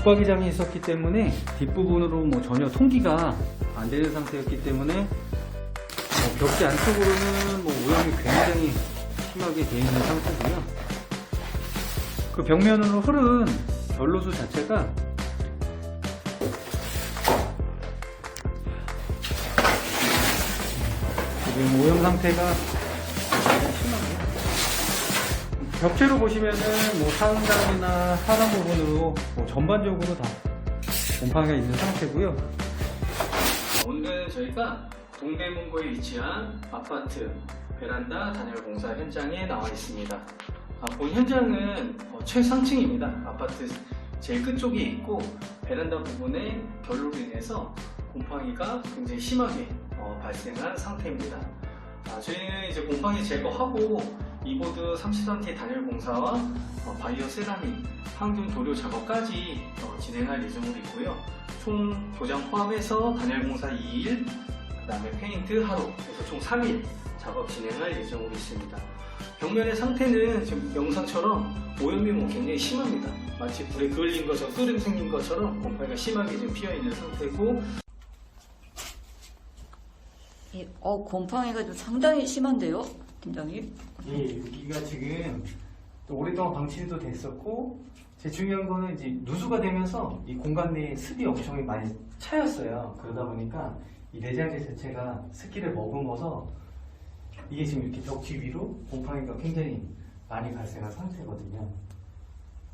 붙박이장이 있었기 때문에 뒷부분으로 뭐 전혀 통기가 안 되는 상태였기 때문에 어, 벽지 안쪽으로는 뭐 오염이 굉장히 심하게 되어 있는 상태고요. 그 벽면으로 흐른 결로수 자체가 지금 오염 상태가 굉장히 심하고요. 벽체로 보시면은 뭐 상단이나 하단 부분으로 뭐 전반적으로 다 곰팡이가 있는 상태고요. 오늘은 저희가 동대문구에 위치한 아파트 베란다 단열 공사 현장에 나와 있습니다. 아, 본 현장은 어, 최상층입니다. 아파트 제일 끝쪽에 있고 베란다 부분에 결로로 인해서 곰팡이가 굉장히 심하게 어, 발생한 상태입니다. 아, 저희는 이제 곰팡이 제거하고 이보드 30cm 단열 공사와 어, 바이오 세라믹 항균 도료 작업까지 어, 진행할 예정으로 있고요. 총 도장 포함해서 단열 공사 2일, 그 다음에 페인트 하루, 그래서 총 3일 작업 진행할 예정으로 있습니다. 벽면의 상태는 지금 영상처럼 오염이 뭐 굉장히 심합니다. 마치 불에 그을린 것처럼 끓음 생긴 것처럼 곰팡이가 심하게 지금 피어 있는 상태고 예, 어, 곰팡이가 좀 상당히 심한데요, 팀장님? 예, 여기가 지금 또 오랫동안 방치도 됐었고, 제일 중요한 거는 이제 누수가 되면서 이 공간 내에 습이 엄청 많이 차였어요. 그러다 보니까 이 내장재 자체가 습기를 머금어서 이게 지금 이렇게 벽지 위로 곰팡이가 굉장히 많이 발생한 상태거든요.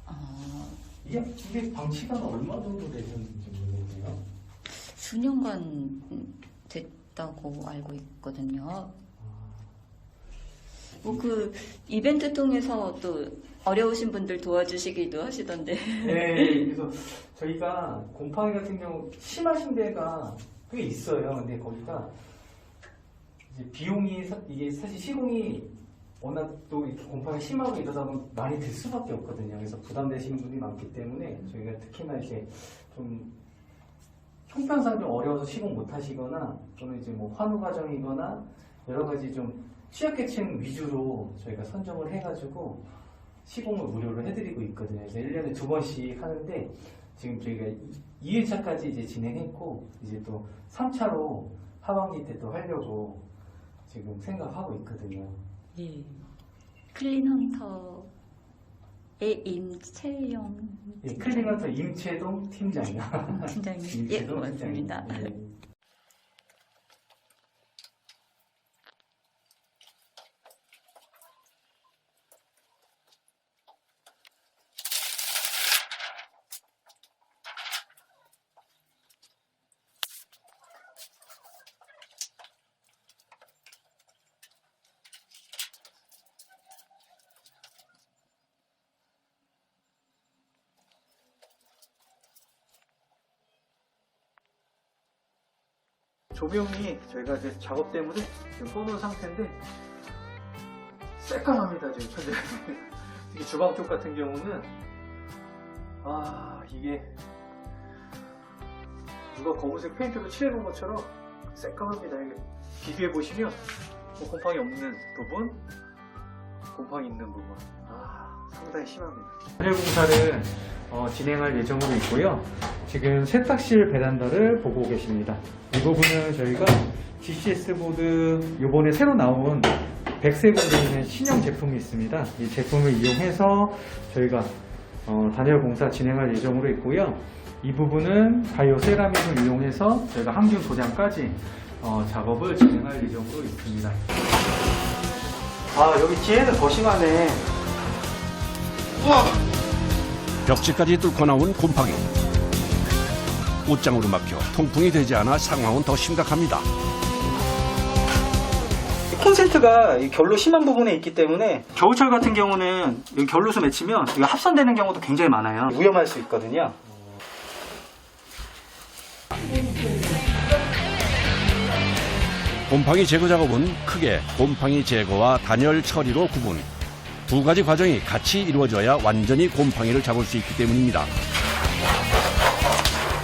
아, 이게, 이게 방치가 얼마 정도 되셨는지 모르겠네요. 수년간 됐다고 알고 있거든요. 뭐 그 이벤트 통해서 또 어려우신 분들 도와주시기도 하시던데. 네, 그래서 저희가 곰팡이 같은 경우 심하신 데가 꽤 있어요. 근데 거기가 이제 비용이 사- 이게 사실 시공이 워낙 또 이렇게 곰팡이 심하고 이러다 보면 많이 들 수밖에 없거든요. 그래서 부담되시는 분이 많기 때문에 저희가 특히나 이제 좀 형편상 좀 어려워서 시공 못 하시거나 또는 이제 뭐 환우 과정이거나 여러 가지 좀 취약계층 위주로 저희가 선정을 해가지고 시공을 무료로 해드리고 있거든요. 그래서 1년에 두 번씩 하는데 지금 저희가 2일차까지 이제 진행했고 이제 또 3차로 하반기 때 또 하려고 지금 생각하고 있거든요. 예. 클린 헌터의 임채영 예, 클리너터 임채동 팀장이요. 팀장님. 예, 임채동 고맙습니다. 팀장님. 예. 조명이 저희가 이제 작업 때문에 지금 꺼놓은 상태인데 새까맣니다 지금 천장이. 특히 주방 쪽 같은 경우는 아 이게 누가 검은색 페인트로 칠해놓은 것처럼 새까맣니다 이게. 비교해 보시면 뭐 곰팡이 없는 부분 곰팡이 있는 부분. 아 상당히 심합니다 단열 공사를 어, 진행할 예정으로 있고요 지금 세탁실 베란다를 보고 계십니다. 이 부분은 저희가 GCS 보드 요번에 새로 나온 되어 있는 신형 제품이 있습니다. 이 제품을 이용해서 저희가 어, 단열 공사 진행할 예정으로 있고요. 이 부분은 바이오 세라믹을 이용해서 저희가 항균 도장까지 어, 작업을 진행할 예정으로 있습니다. 아 여기 뒤에는 더 심하네. 벽지까지 뚫고 나온 곰팡이. 옷장으로 막혀 통풍이 되지 않아 상황은 더 심각합니다. 콘센트가 이 결로 심한 부분에 있기 때문에 겨울철 같은 경우는 이 결로수 맺히면 이거 합선되는 경우도 굉장히 많아요. 위험할 수 있거든요. 곰팡이 제거 작업은 크게 곰팡이 제거와 단열 처리로 구분. 두 가지 과정이 같이 이루어져야 완전히 곰팡이를 잡을 수 있기 때문입니다.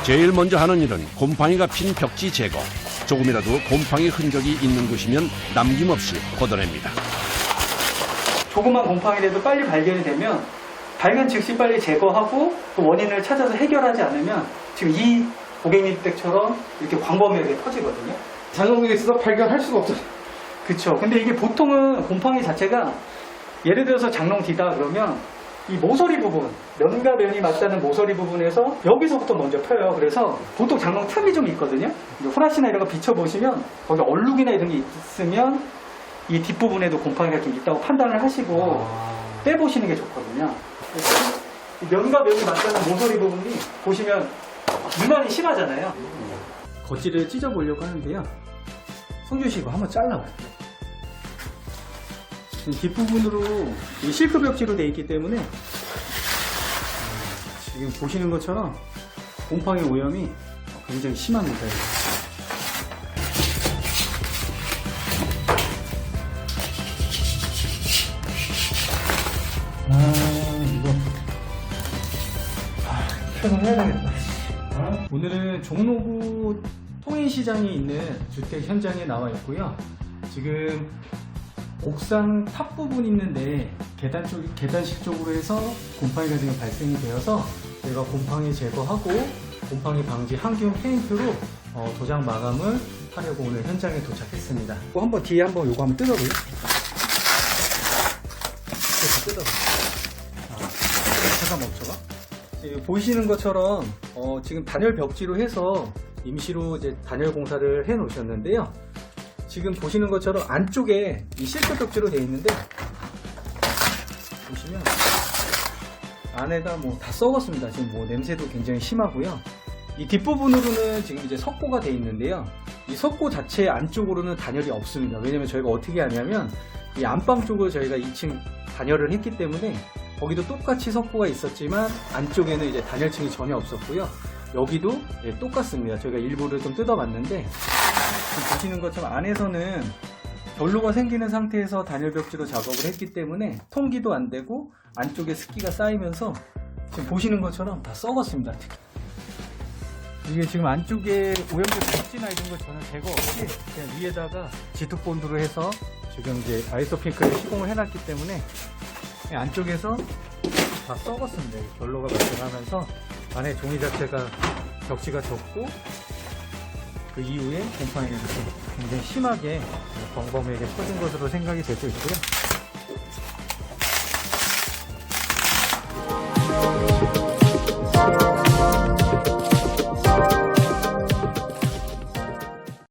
제일 먼저 하는 일은 곰팡이가 핀 벽지 제거. 조금이라도 곰팡이 흔적이 있는 곳이면 남김없이 걷어냅니다. 조그만 곰팡이라도 빨리 발견이 되면 발견 즉시 빨리 제거하고 그 원인을 찾아서 해결하지 않으면 지금 이 고객님 댁처럼 이렇게 광범위하게 터지거든요. 장롱에 있어서 발견할 수가 없어요. 그쵸. 근데 이게 보통은 곰팡이 자체가 예를 들어서 장롱 뒤다 그러면 이 모서리 부분, 면과 면이 맞닿는 모서리 부분에서 여기서부터 먼저 펴요. 그래서 보통 장롱 틈이 좀 있거든요. 이제 후라시나 이런 거 비춰보시면 거기 얼룩이나 이런 게 있으면 이 뒷부분에도 곰팡이가 좀 있다고 판단을 하시고 빼보시는 게 좋거든요. 이 면과 면이 맞닿는 모서리 부분이 보시면 유난히 심하잖아요. 겉질을 찢어보려고 하는데요. 손주시고 한번 잘라봐요. 뒷부분으로 이 실크 벽지로 되어 있기 때문에 음, 지금 보시는 것처럼 곰팡이 오염이 굉장히 심합니다. 이거. 아 이거 아, 표현해야 되겠다. 오늘은 종로구 통인시장에 있는 주택 현장에 나와 있고요. 지금 옥상 탑 부분 있는데 계단 쪽 계단식 쪽으로 해서 곰팡이가 지금 발생이 되어서 저희가 곰팡이 제거하고 곰팡이 방지 항균 페인트로 어, 도장 마감을 하려고 오늘 현장에 도착했습니다. 또 한번 뒤에 한번 요거 한번 뜯어볼래? 다 뜯어봐. 아, 잠깐 멈춰봐. 지금 보이시는 것처럼 어, 지금 단열 벽지로 해서 임시로 이제 단열 공사를 해 놓으셨는데요. 지금 보시는 것처럼 안쪽에 이 실크 벽지로 되어 있는데 보시면 안에가 뭐 다 썩었습니다. 지금 뭐 냄새도 굉장히 심하고요. 이 뒷부분으로는 지금 이제 석고가 되어 있는데요. 이 석고 자체 안쪽으로는 단열이 없습니다. 왜냐면 저희가 어떻게 하냐면 이 안방 쪽을 저희가 2층 단열을 했기 때문에 거기도 똑같이 석고가 있었지만 안쪽에는 이제 단열층이 전혀 없었고요. 여기도 예, 똑같습니다. 저희가 일부를 좀 뜯어봤는데 보시는 것처럼 안에서는 결로가 생기는 상태에서 단열 벽지로 작업을 했기 때문에 통기도 안 되고 안쪽에 습기가 쌓이면서 지금 보시는 것처럼 다 썩었습니다. 이게 지금 안쪽에 오염된 벽지나 이런 거 전혀 제거 없이 그냥 위에다가 지트본드로 해서 지금 이제 아이소핑크를 시공을 해놨기 때문에 안쪽에서 다 썩었습니다. 이 결로가 발생하면서 안에 종이 자체가 벽지가 졌고 그 이후에 곰팡이가 굉장히 심하게 광범위하게 퍼진 것으로 생각이 되고 있고요.